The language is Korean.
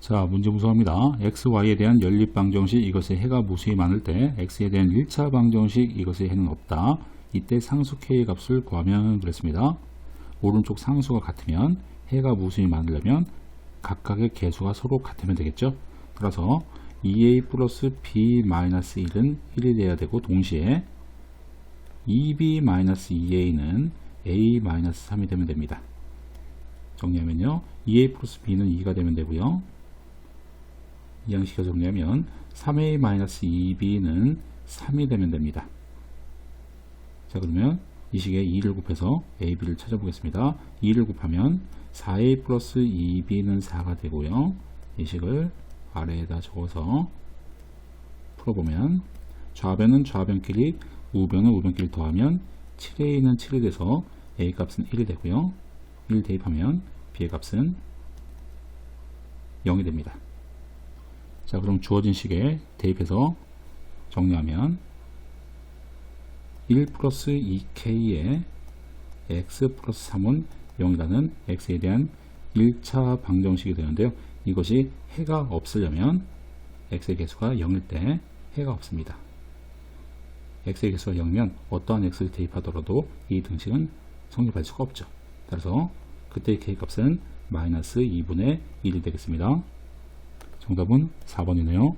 자, 문제 무서합니다. x, y에 대한 연립 방정식 이것의 해가 무수히 많을 때 x에 대한 1차 방정식 이것의 해는 없다. 이때 상수 k의 값을 구하면 그랬습니다. 오른쪽 상수가 같으면 해가 무수히 많으려면 각각의 개수가 서로 같으면 되겠죠. 따라서 2a 플러스 b 마이너스 1은 1이 돼야 되고 동시에 2b 마이너스 2a는 a 마이너스 3이 되면 됩니다. 정리하면요. 2a 플러스 b는 2가 되면 되고요. 이 양식을 정리하면 3a-2b는 3이 되면 됩니다. 자 그러면 이 식에 2를 곱해서 a, b를 찾아보겠습니다. 2를 곱하면 4a 플러스 2b는 4가 되고요. 이 식을 아래에다 적어서 풀어보면 좌변은 좌변끼리 우변은 우변끼리 더하면 7a는 7이 돼서 a 값은 1이 되고요. 1 대입하면 b의 값은 0이 됩니다. 자, 그럼 주어진 식에 대입해서 정리하면 1 플러스 2k에 x 플러스 3은 0이라는 x에 대한 1차 방정식이 되는데요. 이것이 해가 없으려면 x의 개수가 0일 때 해가 없습니다. x의 개수가 0이면 어떠한 x를 대입하더라도 이 등식은 성립할 수가 없죠. 따라서 그때의 k값은 마이너스 2분의 1이 되겠습니다. 정답은 4번이네요.